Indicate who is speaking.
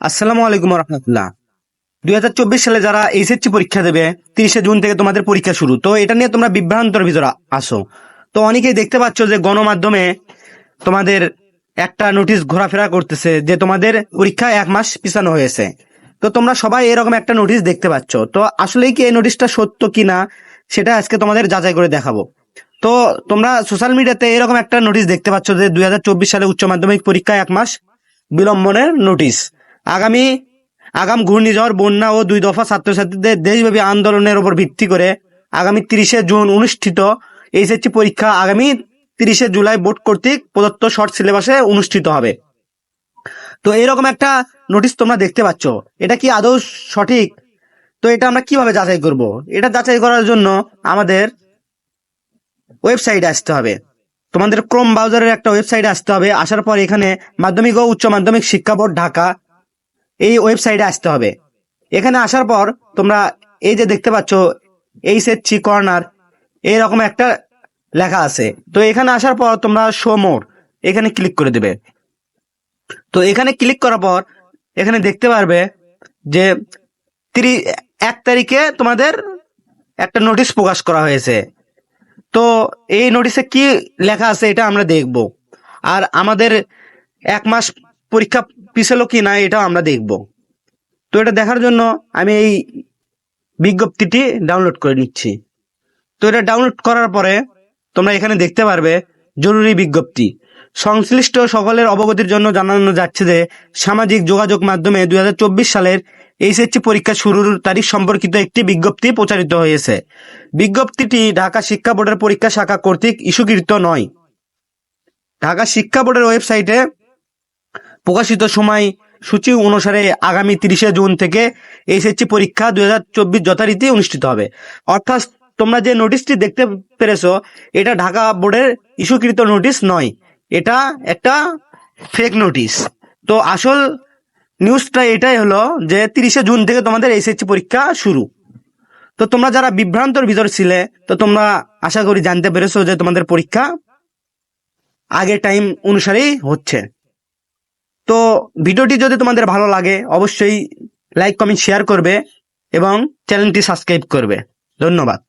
Speaker 1: আসসালামু আলাইকুম রহমতুল্লাহ দুই হাজার চব্বিশ সালে যারা এইচএসসি পরীক্ষা দেবে, তিরিশে জুন থেকে তোমাদের পরীক্ষা শুরু। তো এটা নিয়ে তোমরা বিভ্রান্তর ভিতরে আসো। তো অনেকেই দেখতে পাচ্ছ যে গণমাধ্যমে তোমাদের একটা নোটিশ ঘোরাফেরা করতেছে যে তোমাদের পরীক্ষা এক মাস পিছানো হয়েছে। তো তোমরা সবাই এরকম একটা নোটিশ দেখতে পাচ্ছ। তো আসলেই কি এই নোটিশটা সত্য কিনা, সেটা আজকে তোমাদের যাচাই করে দেখাবো। তো তোমরা সোশ্যাল মিডিয়াতে এরকম একটা নোটিশ দেখতে পাচ্ছ যে দুই হাজার চব্বিশ সালে উচ্চ মাধ্যমিক পরীক্ষা এক মাস বিলম্বনের নোটিশ। আগামী আগাম ঘূর্ণিঝড়, বন্যা ও দুই দফা ছাত্রছাত্রীদের দেশব্যাপী আন্দোলনের উপর ভিত্তি করে আগামী তিরিশে জুন অনুষ্ঠিত এইচএসসি পরীক্ষা আগামী তিরিশে জুলাই বোর্ড কর্তৃক প্রদত্ত শর্ট সিলেবাসে অনুষ্ঠিত হবে। তো এরকম একটা নোটিশ তোমরা দেখতে পাচ্ছ। এটা কি আদৌ সঠিক? তো এটা আমরা কীভাবে যাচাই করব? এটা যাচাই করার জন্য আমাদের ওয়েবসাইটে আসতে হবে। তোমাদের ক্রোম ব্রাউজারের একটা ওয়েবসাইটে আসতে হবে। আসার পর এখানে মাধ্যমিক ও উচ্চ মাধ্যমিক শিক্ষা বোর্ড ঢাকা এই ওয়েবসাইটে আসতে হবে। এখানে আসার পর তোমরা এই যে দেখতে পাচ্ছ এই সেটছি কর্নার এইরকম একটা লেখা আছে। তো এখানে আসার পর তোমরা শো মোর এখানে ক্লিক করে দেবে। তো এখানে ক্লিক করার পর এখানে দেখতে পারবে যে তিরি, এক তারিখে তোমাদের একটা নোটিশ প্রকাশ করা হয়েছে। তো এই নোটিশে কি লেখা আছে এটা আমরা দেখব। আর আমাদের এক মাস পরীক্ষা পিছালো কি না এটা আমরা দেখব। তো এটা দেখার জন্য আমি এই বিজ্ঞপ্তিটি ডাউনলোড করে নিচ্ছি। তো এটা ডাউনলোড করার পরে তোমরা এখানে দেখতে পারবে জরুরি বিজ্ঞপ্তি। সংশ্লিষ্ট সকলের অবগতির জন্য জানানো যাচ্ছে যে সামাজিক যোগাযোগ মাধ্যমে দুই হাজার চব্বিশ সালের এইচএসসি পরীক্ষা শুরুর তারিখ সম্পর্কিত একটি বিজ্ঞপ্তি প্রচারিত হয়েছে। বিজ্ঞপ্তিটি ঢাকা শিক্ষা বোর্ডের পরীক্ষা শাখা কর্তৃক ইস্যুকৃত নয়। ঢাকা শিক্ষা বোর্ডের ওয়েবসাইটে প্রকাশিত সময় সূচি অনুসারে আগামী তিরিশে জুন থেকে এইচএসসি পরীক্ষা দুই হাজার চব্বিশ যথারীতি অনুষ্ঠিত হবে। অর্থাৎ তোমরা যে নোটিশটি দেখতে পেরেছ, এটা ঢাকা বোর্ডের ইস্যুকৃত নোটিশ নয়। এটা একটা ফেক নোটিশ তো আসল নিউজটা এটাই হলো যে তিরিশে জুন থেকে তোমাদের এইচএসসি পরীক্ষা শুরু। তো তোমরা যারা বিভ্রান্তর ভিতর ছিলে, তো তোমরা আশা করি জানতে পেরেছ যে তোমাদের পরীক্ষা আগের টাইম অনুসারেই হচ্ছে। তো ভিডিওটি যদি তোমাদের ভালো লাগে, অবশ্যই লাইক কমেন্ট শেয়ার করবে এবং চ্যানেলটি সাবস্ক্রাইব করবে। ধন্যবাদ।